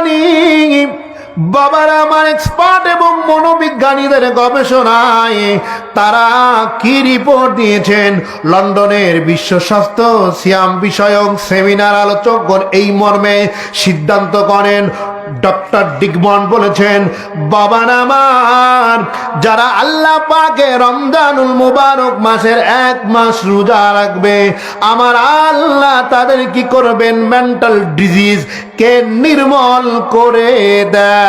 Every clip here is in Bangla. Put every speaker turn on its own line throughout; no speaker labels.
বিজ্ঞানী, বাবার আমার এক্সপার্ট এবং মনোবিজ্ঞানীদের গবেষণায়, তারা কি রিপোর্ট দিয়েছেন? লন্ডনের বিশ্ব স্বাস্থ্য সিয়াম বিষয়ক সেমিনার আলোচকগণ এই মর্মে সিদ্ধান্ত করেন ডক্টর ডিগমন বলেছেন, বাবা নামার যারা আল্লাহ পাকে রমজানুল মুবারক মাসের এক মাস রোজা রাখবে, আমার আল্লাহ তাদের কি করবেন? মেন্টাল ডিজিজ কে নির্মল করে দেয়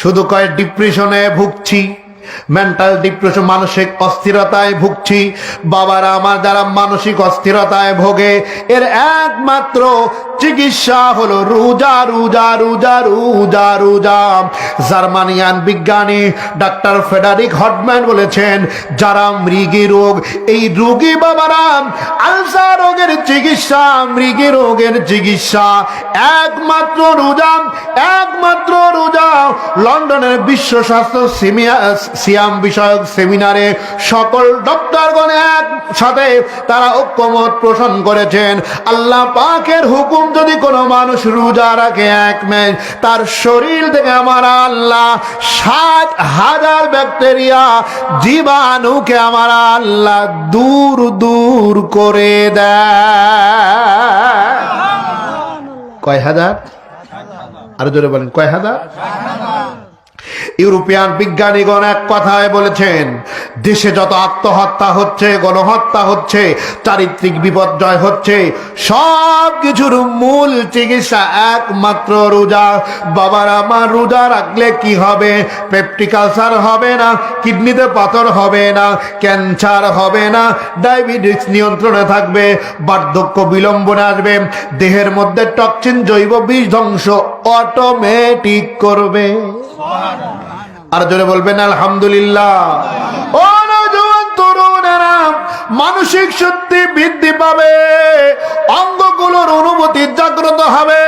শুধু কয় ডিপ্রেশনে ভুগছি। মেন্টাল ডিপ্রেশন মানসিক অস্থিরতায় ভুগছি। বাবারা আমার যারা মানসিক অস্থিরতায় ভোগে। এর একমাত্র চিকিৎসা হলো রোজা রোজা রোজা রোজা রোজা। জার্মানিয়ান বিজ্ঞানী ডাক্তার ফেডারিক হটম্যান বলেছেন, যারা মৃগী রোগ, এই রোগী বাবারা আলসার রোগের চিকিৎসা, মৃগী রোগের চিকিৎসা। একমাত্র রোজা একমাত্র রোজা। লন্ডনের বিশ্ব স্বাস্থ্য সিমিয়া- সিয়াম বিষয়ক সেমিনারে সকল ডক্টরগণ একসাথে তারা ঐক্যমত পোষণ করেছেন। আল্লাহ পাকের হুকুম যদি কোনো মানুষ রোজা রাখে এক মেন তার শরীর থেকে আমার আল্লাহ ষাট হাজার ব্যাকটেরিয়া জীবাণুকে আমার আল্লাহ দূর দূর করে দেয়। কয় হাজার? আরও জোরে বলেন, কয় হাজার? ইউরোপিয়ান বিজ্ঞানীগণ এক কথায় বলেছেন দেশে যত আত্মহত্যা হচ্ছে, গণহত্যা হচ্ছে, চারিত্রিক বিপর্যয় হচ্ছে সব কিছুর মূল চিকিৎসা একমাত্র রোজা। বাবার আমার রোজা রাখলে কি হবে? পেপটিকালসার হবে না, কিডনিতে পাথর হবে না, ক্যান্সার হবে না, ডায়াবেটিস নিয়ন্ত্রণে থাকবে, বার্ধক্য বিলম্বনে আসবে, দেহের মধ্যে টক্সিন জৈব বিষ ধ্বংস অটোমেটিক করবে। আর জোরে বলবেন, আলহামদুলিল্লাহ। মানসিক শক্তি বৃদ্ধি পাবে অঙ্গগুলোর অনুভূতি জাগ্রত হবে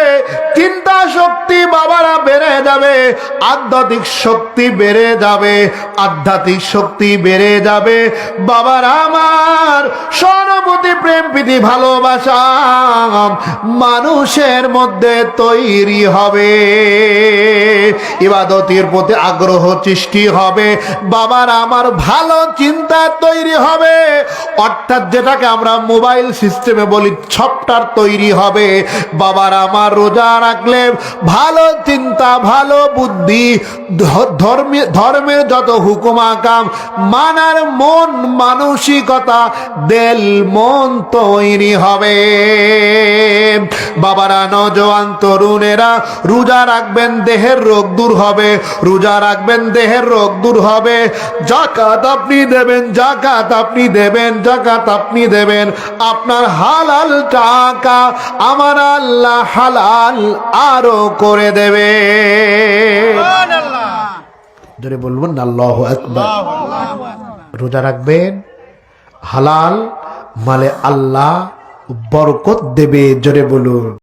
বেড়ে যাবে, আধ্যাত্মিক শক্তি বেড়ে যাবে, আধ্যাত্মিক শক্তি বেড়ে যাবে। বাবার আমার সহানুভূতি, প্রেম, প্রীতি, ভালোবাসা মানুষের মধ্যে তৈরি হবে। ইবাদতের প্রতি আগ্রহ সৃষ্টি হবে। বাবার আমার ভালো চিন্তা তৈরি হবে। অর্থাৎ যেটাকে আমরা মোবাইল সিস্টেমে বলি সফটওয়্যার তৈরি হবে। বাবার আমার রোজা রাখলে ভালো চিন্তা, ভালো বুদ্ধি ধর্মে ধর্মের যত হুকুম আকাম, মানার মন মানসিকতা দেল মন তৈরি হবে। বাবারা, নজওয়ান তরুণেরা, রোজা রাখবেন, দেহের রোগ দূর হবে, রোজা রাখবেন, দেহের রোগ দূর হবে। জাকাত আপনি দেবেন, জাকাত আপনি দেবেন, জাকাত আপনি দেবেন। আপনার হালাল টাকা আমার আল্লাহ হালাল আরও করে দেবে। ধরে বলবেন আল্লাহ একবার রোজা রাখবেন হালাল মালে আল্লাহ বরকত দেবে জোরে বলুন।